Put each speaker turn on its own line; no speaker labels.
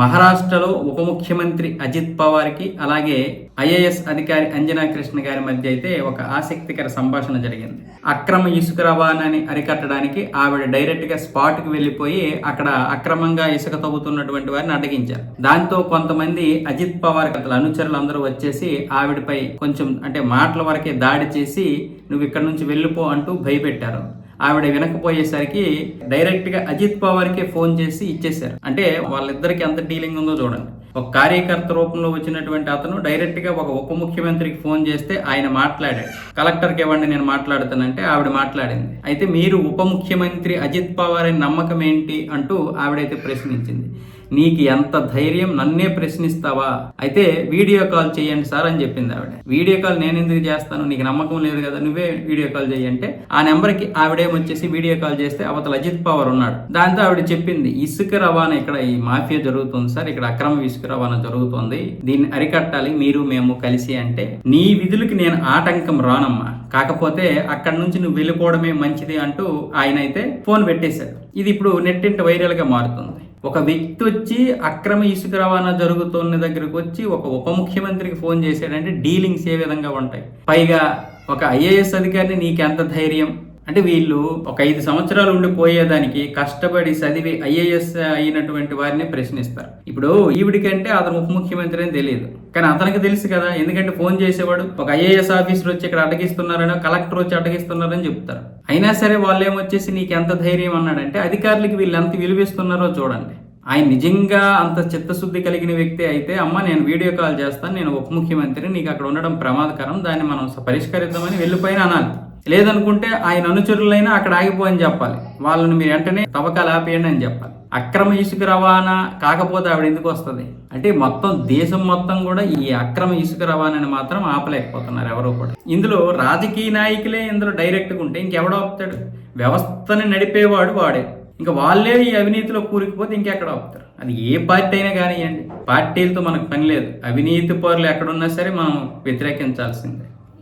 మహారాష్ట్రలో ఉప ముఖ్యమంత్రి అజిత్ పవార్కి అలాగే ఐఏఎస్ అధికారి అంజనా కృష్ణ గారి మధ్య అయితే ఒక ఆసక్తికర సంభాషణ జరిగింది. అక్రమ ఇసుక రవాణాని అరికట్టడానికి ఆవిడ డైరెక్ట్గా స్పాట్ వెళ్ళిపోయి అక్కడ అక్రమంగా ఇసుక తవ్వుతున్నటువంటి వారిని అడ్డగించారు. దాంతో కొంతమంది అజిత్ పవార్ అతల అనుచరులు అందరూ వచ్చేసి ఆవిడపై కొంచెం అంటే మాటల వరకే దాడి చేసి నువ్వు ఇక్కడ నుంచి వెళ్ళిపో అంటూ భయపెట్టారు. ఆవిడ వినకపోయేసరికి డైరెక్ట్గా అజిత్ పవార్ కే ఫోన్ చేసి ఇచ్చేశారు. అంటే వాళ్ళిద్దరికి ఎంత డీలింగ్ ఉందో చూడండి. ఒక కార్యకర్త రూపంలో వచ్చినటువంటి అతను డైరెక్ట్గా ఒక ఉప ముఖ్యమంత్రికి ఫోన్ చేస్తే ఆయన మాట్లాడాడు. కలెక్టర్కి ఇవ్వండి నేను మాట్లాడుతానంటే ఆవిడ మాట్లాడింది. అయితే మీరు ఉప ముఖ్యమంత్రి అజిత్ పవార్ అని నమ్మకం ఏంటి అంటూ ఆవిడైతే ప్రశ్నించింది. నీకు ఎంత ధైర్యం నన్నే ప్రశ్నిస్తావా? అయితే వీడియో కాల్ చేయండి సార్ అని చెప్పింది ఆవిడ. వీడియో కాల్ నేను ఎందుకు చేస్తాను? నీకు నమ్మకం లేదు కదా నువ్వే వీడియో కాల్ చేయంటే ఆ నెంబర్కి ఆవిడేమొచ్చేసి వీడియో కాల్ చేస్తే అవతల అజిత్ పవర్ ఉన్నాడు. దాంతో ఆవిడ చెప్పింది ఇసుక రవాణా ఇక్కడ ఈ మాఫియా జరుగుతుంది సార్. ఇక్కడ అక్రమ ఇసుక రవాణా జరుగుతుంది. దీన్ని అరికట్టాలి. మీరు మేము కలిసి అంటే నీ విధులకి నేను ఆటంకం రానమ్మా. కాకపోతే అక్కడి నుంచి నువ్వు వెళ్ళిపోవడమే మంచిది అంటూ ఆయన అయితే ఫోన్ పెట్టేశాడు. ఇది ఇప్పుడు నెట్టింట వైరల్గా మారుతుంది. ఒక వ్యక్తి వచ్చి అక్రమ ఇసుక రవాణా జరుగుతున్న దగ్గరకు వచ్చి ఒక ఉప ముఖ్యమంత్రికి ఫోన్ చేశాడంటే డీలింగ్స్ ఏ విధంగా ఉంటాయి? పైగా ఒక ఐఏఎస్ అధికారిని నీకెంత ధైర్యం? అంటే వీళ్ళు ఒక ఐదు సంవత్సరాలు ఉండిపోయేదానికి కష్టపడి చదివి ఐఏఎస్ అయినటువంటి వారిని ప్రశ్నిస్తారు. ఇప్పుడు ఈవిడికంటే అతను ఉప ముఖ్యమంత్రి అని తెలియదు. కానీ అతనికి తెలుసు కదా ఎందుకంటే ఫోన్ చేసేవాడు ఒక ఐఏఎస్ ఆఫీసర్ వచ్చి ఇక్కడ అడ్డగిస్తున్నారని కలెక్టర్ వచ్చి అటగిస్తున్నారని చెప్తారు. అయినా సరే వాళ్ళు ఏమొచ్చేసి నీకు ఎంత ధైర్యం అన్నాడంటే అధికారులకి వీళ్ళు ఎంత విలువిస్తున్నారో చూడండి. ఆయన నిజంగా అంత చిత్తశుద్ధి కలిగిన వ్యక్తి అయితే అమ్మ నేను వీడియో కాల్ చేస్తాను నేను ఉప ముఖ్యమంత్రి నీకు అక్కడ ఉండడం ప్రమాదకరం దాన్ని మనం పరిష్కరిద్దామని వెళ్ళిపోయిన అనాలి. లేదనుకుంటే ఆయన అనుచరులైనా అక్కడ ఆగిపోయని చెప్పాలి. వాళ్ళని మీరు వెంటనే తవ్వకాలు ఆపేయండి అని చెప్పాలి. అక్రమ ఇసుక రవాణా కాకపోతే ఆవిడ ఎందుకు వస్తుంది? అంటే మొత్తం దేశం మొత్తం కూడా ఈ అక్రమ ఇసుక రవాణాని మాత్రం ఆపలేకపోతున్నారు ఎవరో కూడా. ఇందులో రాజకీయ నాయకులే ఇందులో డైరెక్ట్గా ఉంటే ఇంకెవడో ఆపుతాడు? వ్యవస్థని నడిపేవాడు వాడే. ఇంకా వాళ్ళే ఈ అవినీతిలో కూరుకుపోతే ఇంకెక్కడ ఆపుతారు? అది ఏ పార్టీ అయినా కానివ్వండి పార్టీలతో మనకు పని లేదు. అవినీతి పరులు ఎక్కడున్నా సరే మనం వ్యతిరేకించాల్సిందే.